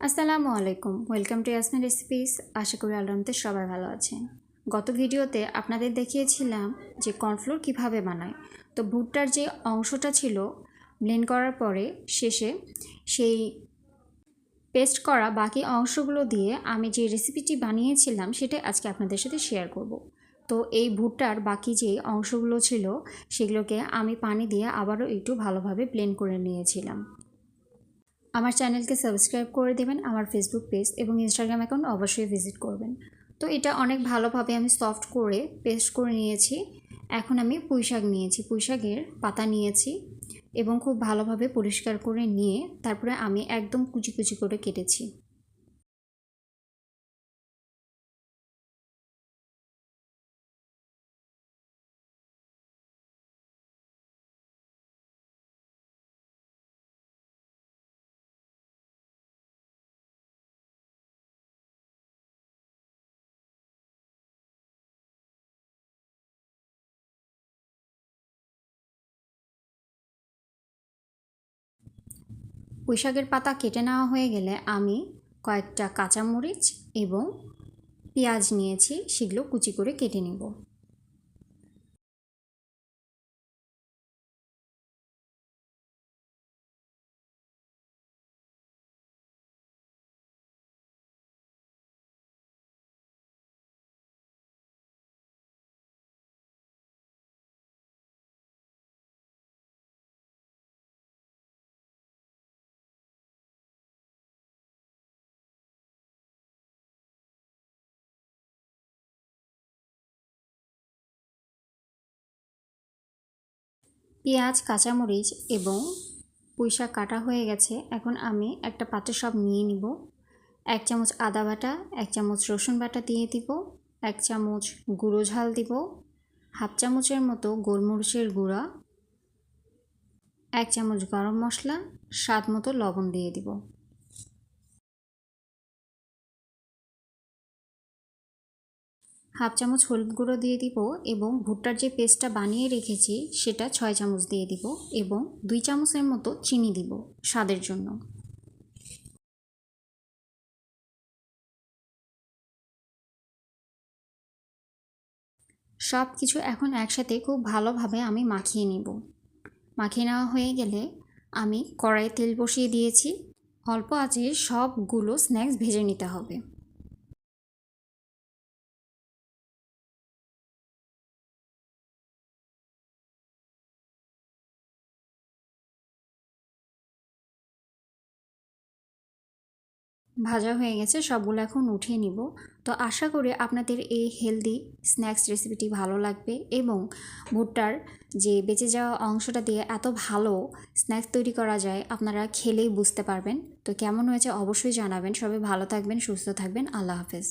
আসসালামু আলাইকুম। Welcome to Yasmin recipes আশা করি আলমতে সবাই ভালো আছেন। গত ভিডিওতে আপনাদের দেখিয়েছিলাম যে কর্নফ্লোর কীভাবে বানায়। তো ভুট্টার যে অংশটা ছিল ব্লেন্ড করার পরে শেষে সেই পেস্ট করা বাকি অংশগুলো দিয়ে আমি যে রেসিপিটি বানিয়েছিলাম সেটা আজকে আপনাদের সাথে শেয়ার করব। তো এই ভুট্টার বাকি যে অংশগুলো ছিল, সেগুলোকে আমি পানি দিয়ে আবারও একটু ভালোভাবে ব্লেন্ড করে নিয়েছিলাম। আমার চ্যানেলকে সাবস্ক্রাইব করে দেবেন, আমার ফেসবুক পেজ এবং ইনস্টাগ্রাম অ্যাকাউন্ট অবশ্যই ভিজিট করবেন। তো এটা অনেক ভালোভাবে আমি সফট করে পেস্ট করে নিয়েছি। এখন আমি পুঁইশাক নিয়েছি, পুঁইশাকের পাতা নিয়েছি এবং খুব ভালোভাবে পরিষ্কার করে নিয়ে তারপরে আমি একদম কুচি কুচি করে কেটেছি। পুঁইশাকের পাতা কেটে নেওয়া হয়ে গেলে আমি কয়েকটা কাঁচামরিচ এবং পেঁয়াজ নিয়েছি, সেগুলো কুচি করে কেটে নেব। পেঁয়াজ, কাঁচামরিচ এবং পুঁইশাক কাটা হয়ে গেছে। এখন আমি একটা পাত্রে সব নিয়ে নিব। এক চামচ আদা বাটা, এক চামচ রসুন বাটা দিয়ে দিব, এক চামচ গুঁড়ো ঝাল দিব, হাফ চামচের মতো গোলমরিচের গুঁড়া, এক চামচ গরম মশলা, স্বাদ মতো লবণ দিয়ে দিব। হাফ চামচ হলুদ গুঁড়ো দিয়ে দিব এবং ভুট্টার যে পেস্টটা বানিয়ে রেখেছি, সেটা ছয় চামচ দিয়ে দিব এবং দুই চামচের মতো চিনি দিব স্বাদের জন্য। সব কিছু এখন একসাথে খুব ভালোভাবে আমি মাখিয়ে নিব। মাখিয়ে নেওয়া হয়ে গেলে আমি কড়াই তেল বসিয়ে দিয়েছি। অল্প আছে সবগুলো স্ন্যাক্স ভেজে নিতে হবে। ভাজা হয়ে গেছে, সবগুলো এখন উঠিয়ে নিব। তো আশা করি আপনাদের এই হেলদি স্ন্যাক্স রেসিপিটি ভালো লাগবে এবং ভুট্টার যে বেঁচে যাওয়া অংশটা দিয়ে এত ভালো স্ন্যাক্স তৈরি করা যায়, আপনারা খেলেই বুঝতে পারবেন। তো কেমন হয়েছে অবশ্যই জানাবেন। সবাই ভালো থাকবেন, সুস্থ থাকবেন। আল্লাহ হাফেজ।